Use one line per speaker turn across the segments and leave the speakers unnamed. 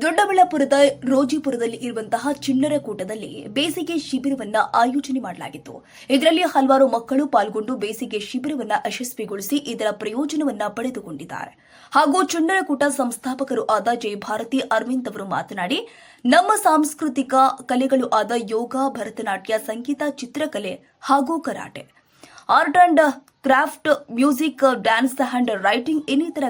ಚಿಕ್ಕಬಳ್ಳಾಪುರದ ರೋಜಿಪುರದಲ್ಲಿ ಇರುವಂತಹ ಚಿಣ್ಣರ ಕೂಟದಲ್ಲಿ ಬೇಸಿಗೆ ಶಿಬಿರವನ್ನ ಆಯೋಜನೆ ಮಾಡಲಾಗಿತ್ತು. ಇದರಲ್ಲಿ ಹಲವಾರು ಮಕ್ಕಳು ಪಾಲ್ಗೊಂಡು ಬೇಸಿಗೆ ಶಿಬಿರವನ್ನ ಯಶಸ್ವಿಗೊಳಿಸಿ ಇದರ ಪ್ರಯೋಜನವನ್ನ ಪಡೆದುಕೊಂಡಿದ್ದಾರೆ. ಹಾಗೂ ಚಿಣ್ಣರ ಕೂಟ ಸಂಸ್ಥಾಪಕರು ಆದ ಜಯಭಾರತಿ ಅರವಿಂದ್ ಅವರು ಮಾತನಾಡಿ, ನಮ್ಮ ಸಾಂಸ್ಕೃತಿಕ ಕಲೆಗಳು ಆದ ಯೋಗ, ಭರತನಾಟ್ಯ, ಸಂಗೀತ, ಚಿತ್ರಕಲೆ ಹಾಗೂ karate. Art and craft, music, dance and writing ಇನ್ನಿತರ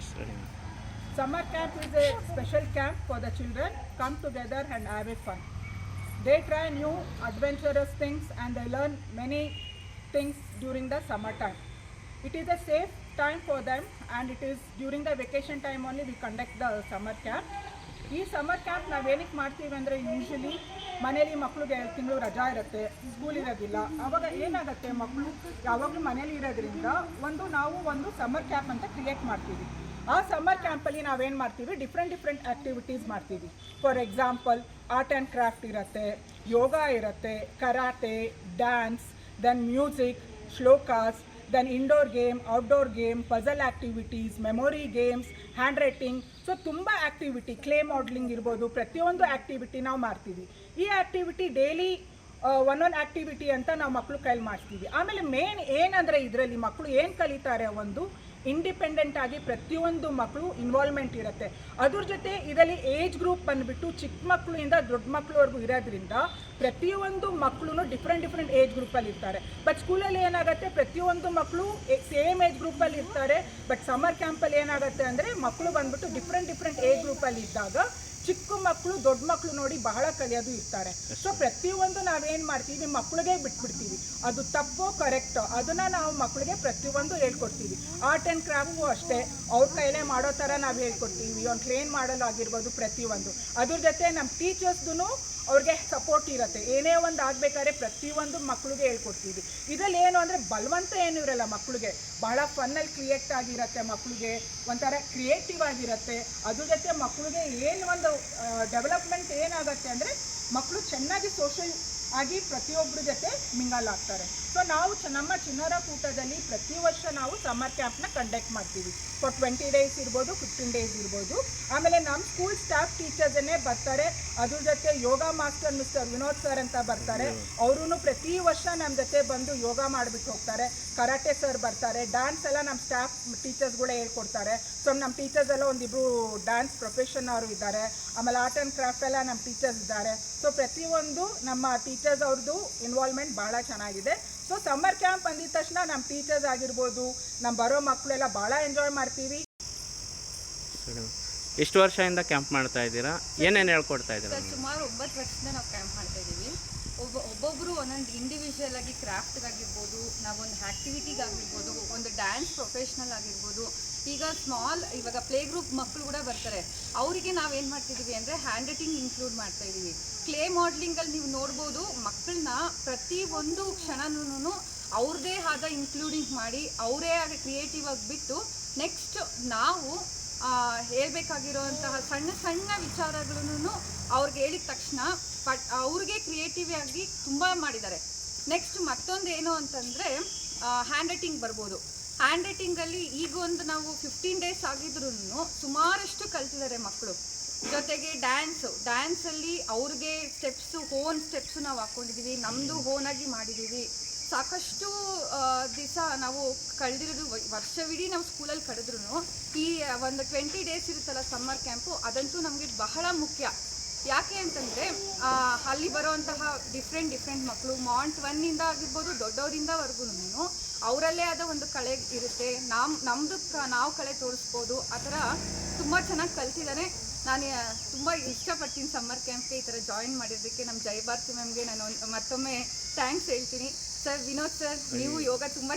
Summer camp is a special camp for the children come together and have a fun. They try new adventurous things and they learn many things during the summer time. It is a safe time for them and it is during the vacation time only we conduct the summer camp. ಈ summer camp ನಾವೇನಕ್ಕೆ ಮಾಡ್ತೀವಿ ಅಂದರೆ usually ಮನೇಲಿ ಮಕ್ಕಳಿಗೆ ತಿಂಗಳು ರಜಾ ಇರುತ್ತೆ school ಇರೋದಿಲ್ಲ ಆವಾಗ ಏನಾಗುತ್ತೆ ಮಕ್ಕಳು ಯಾವಾಗಲೂ ಮನೇಲಿ ಇರೋದ್ರಿಂದ ಒಂದು ನಾವು ಒಂದು ಸಮ್ಮರ್ ಕ್ಯಾಂಪ್ ಅಂತ ಕ್ರಿಯೇಟ್ ಮಾಡ್ತೀವಿ ಆ ಸಮ್ಮರ್ ಕ್ಯಾಂಪಲ್ಲಿ ನಾವೇನು ಮಾಡ್ತೀವಿ? ಡಿಫ್ರೆಂಟ್ ಡಿಫ್ರೆಂಟ್ ಆ್ಯಕ್ಟಿವಿಟೀಸ್ ಮಾಡ್ತೀವಿ. For example art and craft ಇರುತ್ತೆ, ಯೋಗ ಇರುತ್ತೆ, karate dance then music shlokas then indoor game outdoor game puzzle activities memory games handwriting so ತುಂಬ ಆ್ಯಕ್ಟಿವಿಟಿ ಕ್ಲೇ ಮಾಡಲಿಂಗ್ ಇರ್ಬೋದು. ಪ್ರತಿಯೊಂದು ಆ್ಯಕ್ಟಿವಿಟಿ ನಾವು ಮಾಡ್ತೀವಿ. ಈ ಆ್ಯಕ್ಟಿವಿಟಿ ಡೈಲಿ ಒನ್ ಆ್ಯಕ್ಟಿವಿಟಿ ಅಂತ ನಾವು ಮಕ್ಕಳು ಕೈಲಿ ಮಾಡ್ತೀವಿ. ಆಮೇಲೆ ಮೇನ್ ಏನಂದರೆ ಇದರಲ್ಲಿ ಮಕ್ಕಳು ಏನು ಕಲಿತಾರೆ ಒಂದು ಇಂಡಿಪೆಂಡೆಂಟ್ ಆಗಿ ಪ್ರತಿಯೊಂದು ಮಕ್ಕಳು ಇನ್ವಾಲ್ವ್ಮೆಂಟ್ ಇರುತ್ತೆ. ಅದ್ರ ಜೊತೆ ಇದರಲ್ಲಿ ಏಜ್ ಗ್ರೂಪ್ ಬಂದುಬಿಟ್ಟು ಚಿಕ್ಕ ಮಕ್ಕಳಿಂದ ದೊಡ್ಡ ಮಕ್ಕಳವರೆಗೂ ಇರೋದ್ರಿಂದ ಪ್ರತಿಯೊಂದು ಮಕ್ಕಳು ಡಿಫ್ರೆಂಟ್ ಡಿಫ್ರೆಂಟ್ ಏಜ್ ಗ್ರೂಪಲ್ಲಿ ಇರ್ತಾರೆ. ಬಟ್ ಸ್ಕೂಲಲ್ಲಿ ಏನಾಗುತ್ತೆ, ಪ್ರತಿಯೊಂದು ಮಕ್ಕಳು ಸೇಮ್ ಏಜ್ ಗ್ರೂಪಲ್ಲಿ ಇರ್ತಾರೆ. ಬಟ್ ಸಮ್ಮರ್ ಕ್ಯಾಂಪಲ್ಲಿ ಏನಾಗುತ್ತೆ ಅಂದರೆ ಮಕ್ಕಳು ಬಂದ್ಬಿಟ್ಟು ಡಿಫ್ರೆಂಟ್ ಡಿಫ್ರೆಂಟ್ ಏಜ್ ಗ್ರೂಪಲ್ಲಿ ಇದ್ದಾಗ ಚಿಕ್ಕ ಮಕ್ಕಳು ದೊಡ್ಡ ಮಕ್ಕಳು ನೋಡಿ ಬಹಳ ಕಲಿಯೋದು ಇರ್ತಾರೆ. ಸೊ ಪ್ರತಿಯೊಂದು ನಾವೇನು ಮಾಡ್ತೀವಿ ಮಕ್ಕಳಿಗೆ ಬಿಟ್ಬಿಡ್ತೀವಿ. ಅದು ತಪ್ಪು ಕರೆಕ್ಟೋ ಅದನ್ನು ನಾವು ಮಕ್ಕಳಿಗೆ ಪ್ರತಿಯೊಂದು ಹೇಳ್ಕೊಡ್ತೀವಿ. ಆರ್ಟ್ ಆ್ಯಂಡ್ ಕ್ರಾಫ್ಟು ಅಷ್ಟೇ. ಅವ್ರ ಕೈಲೇ ಮಾಡೋ ಥರ ನಾವು ಹೇಳ್ಕೊಡ್ತೀವಿ. ಒಂದು ಕ್ಲೇನ್ ಮಾಡಲು ಆಗಿರ್ಬೋದು ಪ್ರತಿಯೊಂದು. ಅದ್ರ ಜೊತೆ ನಮ್ಮ ಟೀಚರ್ಸ್ದು ಅವ್ರಿಗೆ ಸಪೋರ್ಟ್ ಇರುತ್ತೆ. ಏನೇ ಒಂದು ಆಗಬೇಕಾದ್ರೆ ಪ್ರತಿಯೊಂದು ಮಕ್ಕಳಿಗೆ ಹೇಳ್ಕೊಡ್ತೀವಿ. ಇದರಲ್ಲಿ ಏನು ಅಂದರೆ ಬಲವಂತ ಏನು ಇರಲ್ಲ ಮಕ್ಕಳಿಗೆ ಬಹಳ ಫನ್ನಲ್ಲಿ ಕ್ರಿಯೇಟ್ ಆಗಿರುತ್ತೆ ಮಕ್ಕಳಿಗೆ ಒಂಥರ ಕ್ರಿಯೇಟಿವ್ ಆಗಿರುತ್ತೆ. ಅದ್ರ ಜೊತೆ ಮಕ್ಕಳಿಗೆ ಏನು ಒಂದು ಡೆವಲಪ್ಮೆಂಟ್ ಏನಾಗುತ್ತೆ ಅಂದರೆ ಮಕ್ಕಳು ಚೆನ್ನಾಗಿ ಸೋಷಲ್ ಆಗಿ ಪ್ರತಿಯೊಬ್ಬರ ಜೊತೆ ಮಿಂಗಲ್ ಆಗ್ತಾರೆ. ಸೊ ನಾವು ಚ- ನಮ್ಮ ಚಿನ್ನರ ಕೂಟದಲ್ಲಿ ಪ್ರತಿ ವರ್ಷ ನಾವು ಸಮ್ಮರ್ ಕ್ಯಾಂಪ್ನ ಕಂಡಕ್ಟ್ ಮಾಡ್ತೀವಿ. ಫಾರ್ ಟ್ವೆಂಟಿ ಡೇಸ್ ಇರ್ಬೋದು ಫಿಫ್ಟೀನ್ ಡೇಸ್ ಇರ್ಬೋದು. ಆಮೇಲೆ ನಮ್ಮ ಸ್ಕೂಲ್ ಸ್ಟಾಫ್ ಟೀಚರ್ಸನ್ನೇ ಬರ್ತಾರೆ. ಅದ್ರ ಜೊತೆ yoga master mister Vinod sir ಅಂತ ಬರ್ತಾರೆ. ಅವರು ಪ್ರತಿ ವರ್ಷ ನಮ್ಮ ಜೊತೆ ಬಂದು ಯೋಗ ಮಾಡಿಬಿಟ್ಟು ಹೋಗ್ತಾರೆ. ಕರಾಟೆ ಸರ್ ಬರ್ತಾರೆ. ಡ್ಯಾನ್ಸ್ ಎಲ್ಲ ನಮ್ಮ ಸ್ಟಾಫ್ ಟೀಚರ್ಸ್ಗಳೇ ಹೇಳ್ಕೊಡ್ತಾರೆ. ಸೊ ನಮ್ಮ ಟೀಚರ್ಸ್ ಎಲ್ಲ ಒಂದಿಬ್ರು ಡ್ಯಾನ್ಸ್ ಪ್ರೊಫೆಷನ್ ಅವರು ಇದ್ದಾರೆ. ಆಮೇಲೆ ಆರ್ಟ್ ಆ್ಯಂಡ್ ಕ್ರಾಫ್ಟ್ ಎಲ್ಲ ನಮ್ಮ ಟೀಚರ್ಸ್ ಇದ್ದಾರೆ. ಸೊ ಪ್ರತಿಯೊಂದು ನಮ್ಮ ಟೀಚರ್ಸ್ ಅವ್ರದ್ದು ಇನ್ವಾಲ್ವ್ಮೆಂಟ್ ಭಾಳ ಚೆನ್ನಾಗಿದೆ. ಸೊ ಸಮ್ಮರ್ ಕ್ಯಾಂಪ್ ಅಂದಿದ ತಕ್ಷಣ ನಮ್ಮ ಟೀಚರ್ಸ್ ಆಗಿರ್ಬೋದು ನಮ್ಮ ಬರೋ ಮಕ್ಕಳೆಲ್ಲ ಭಾಳ ಎಂಜಾಯ್ ಮಾಡ್ತೀವಿ.
ಎಷ್ಟು ವರ್ಷದಿಂದ ಕ್ಯಾಂಪ್ ಮಾಡ್ತಾ ಇದ್ದೀರಾ? ಏನೇನು ಹೇಳ್ಕೊಡ್ತಾ ಇದ್ದೀರಾ?
ಸರ್ ಸುಮಾರು ಒಂಬತ್ತು ವರ್ಷದಿಂದ ನಾವು ಕ್ಯಾಂಪ್ ಮಾಡ್ತಾ ಇದ್ದೀವಿ. ಒಬ್ಬ ಒಬ್ಬೊಬ್ಬರು ಒಂದೊಂದು ಇಂಡಿವಿಜುವಲ್ ಆಗಿ ಕ್ರಾಫ್ಟ್ಗಾಗಿರ್ಬೋದು ನಾವೊಂದು ಆ್ಯಕ್ಟಿವಿಟಿಗಾಗಿರ್ಬೋದು ಒಂದು ಡ್ಯಾನ್ಸ್ ಪ್ರೊಫೆಷ್ನಲ್ ಆಗಿರ್ಬೋದು ಈಗ ಸ್ಮಾಲ್ ಇವಾಗ ಪ್ಲೇ ಗ್ರೂಪ್ ಮಕ್ಕಳು ಕೂಡ ಬರ್ತಾರೆ. ಅವರಿಗೆ ನಾವೇನು ಮಾಡ್ತಿದ್ದೀವಿ ಅಂದರೆ ಹ್ಯಾಂಡ್ ರೈಟಿಂಗ್ ಇನ್ಕ್ಲೂಡ್ ಮಾಡ್ತಾ ಇದ್ದೀವಿ ಕ್ಲೇ ಮಾಡಲಿಂಗಲ್ಲಿ ನೀವು ನೋಡ್ಬೋದು ಮಕ್ಕಳನ್ನ ಪ್ರತಿ ಒಂದು ಕ್ಷಣನೂ ಅವ್ರದ್ದೇ ಆದ ಇನ್ಕ್ಲೂಡಿಂಗ್ ಮಾಡಿ, ಅವರೇ ಆಗಿ ಕ್ರಿಯೇಟಿವ್ ಆಗಿ ಬಿಟ್ಟು ನೆಕ್ಸ್ಟ್ ನಾವು ಹೇಳ್ಬೇಕಾಗಿರೋಂತಹ ಸಣ್ಣ ಸಣ್ಣ ವಿಚಾರಗಳನ್ನು ಅವ್ರಿಗೆ ಹೇಳಿದ ತಕ್ಷಣ ಪಟ್, ಅವ್ರಿಗೆ ಕ್ರಿಯೇಟಿವ್ ಆಗಿ ತುಂಬ ಮಾಡಿದ್ದಾರೆ. ನೆಕ್ಸ್ಟ್ ಮತ್ತೊಂದು ಏನು ಅಂತಂದರೆ ಹ್ಯಾಂಡ್ ರೈಟಿಂಗ್ ಬರ್ಬೋದು. ಹ್ಯಾಂಡ್ ರೈಟಿಂಗಲ್ಲಿ ಈಗ ಒಂದು ನಾವು ಫಿಫ್ಟೀನ್ ಡೇಸ್ ಆಗಿದ್ರು ಸುಮಾರಷ್ಟು ಕಲ್ತಿದ್ದಾರೆ ಮಕ್ಕಳು ಜೊತೆಗೆ ಡ್ಯಾನ್ಸು ಡ್ಯಾನ್ಸಲ್ಲಿ ಅವ್ರಿಗೆ ಸ್ಟೆಪ್ಸು ಓನ್ ಸ್ಟೆಪ್ಸು ನಾವು ಹಾಕ್ಕೊಂಡಿದ್ದೀವಿ ನಮ್ಮದು ಓನಾಗಿ ಮಾಡಿದ್ದೀವಿ ಸಾಕಷ್ಟು ದಿವಸ ನಾವು ಕಳೆದಿರೋದು ವರ್ಷವಿಡೀ ನಾವು ಸ್ಕೂಲಲ್ಲಿ ಕಳೆದ್ರು ಈ ಒಂದು ಟ್ವೆಂಟಿ ಡೇಸ್ ಇರುತ್ತಲ್ಲ ಸಮ್ಮರ್ ಕ್ಯಾಂಪು ಅದಂತೂ ನಮಗೆ ಬಹಳ ಮುಖ್ಯ. ಯಾಕೆ ಅಂತಂದರೆ ಅಲ್ಲಿ ಬರೋವಂತಹ ಡಿಫ್ರೆಂಟ್ ಡಿಫ್ರೆಂಟ್ ಮಕ್ಕಳು ಮಾಂಟ್ ಒನ್ನಿಂದ ಆಗಿರ್ಬೋದು ದೊಡ್ಡವರಿಂದವರೆಗೂ ಅವರಲ್ಲೇ ಆದ ಒಂದು ಕಳೆ ಇರುತ್ತೆ. ನಮ್ ನಮ್ಮದು ನಾವು ಕಳೆ ತೋರಿಸ್ಬೋದು. ಆ ಥರ ತುಂಬ ಚೆನ್ನಾಗಿ ಕಲ್ತಿದ್ದಾನೆ ನಾನು ತುಂಬ ಇಷ್ಟಪಡ್ತೀನಿ ಸಮ್ಮರ್ ಕ್ಯಾಂಪ್ಗೆ ಈ ಥರ ಜಾಯಿನ್ ಮಾಡಿದ್ದಕ್ಕೆ ನಮ್ಮ ಜಯಭಾರತಿ ಮ್ಯಾಮ್ಗೆ ನಾನು ಮತ್ತೊಮ್ಮೆ ಥ್ಯಾಂಕ್ಸ್ ಹೇಳ್ತೀನಿ. ಸರ್ ವಿನೋದ್ ಸರ್ ನೀವು ಯೋಗ ತುಂಬ